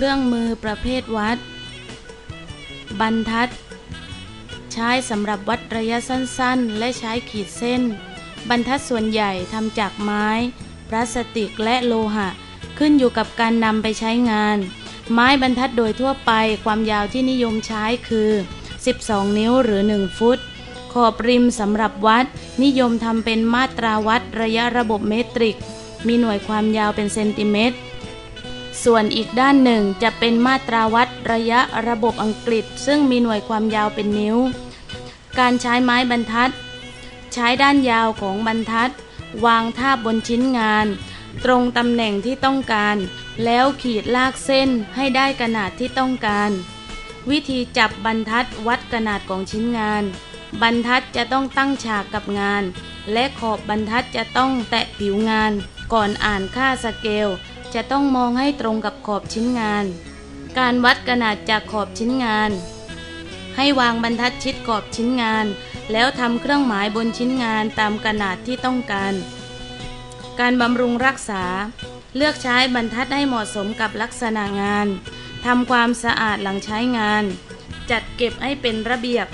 เครื่องมือประเภทวัด บรรทัด ใช้สำหรับวัดระยะสั้นๆ และใช้ขีดเส้น บรรทัดส่วนใหญ่ทำจากไม้ พลาสติกและโลหะ ขึ้นอยู่กับการนำไปใช้งาน ไม้บรรทัดโดยทั่วไปความยาวที่นิยมใช้คือ 12 นิ้วหรือ 1 ฟุต ขอบริมสำหรับวัด นิยมทำเป็นมาตราวัดระยะระบบเมตริก มีหน่วยความยาวเป็นเซนติเมตร ส่วนอีกด้านหนึ่งจะเป็นมาตราวัดระยะระบบอังกฤษ ซึ่งมีหน่วยความยาวเป็นนิ้ว การใช้ไม้บรรทัด ใช้ด้านยาวของบรรทัด วางทาบบนชิ้นงาน ตรงตำแหน่งที่ต้องการ แล้วขีดลากเส้นให้ได้ขนาดที่ต้องการ วิธีจับบรรทัดวัดขนาดของชิ้นงาน บรรทัดจะต้องตั้งฉากกับงาน และขอบบรรทัดจะต้องแตะผิวงาน ก่อนอ่านค่าสเกล จะต้องมองให้ตรงกับขอบชิ้นงาน การวัดขนาดจากขอบชิ้นงาน ให้วางบรรทัดชิดขอบชิ้นงาน แล้วทำเครื่องหมายบนชิ้นงานตามขนาดที่ต้องการ การบำรุงรักษา เลือกใช้บรรทัดให้เหมาะสมกับลักษณะงานทำความสะอาดหลังใช้งาน จัดเก็บให้เป็นระเบียบ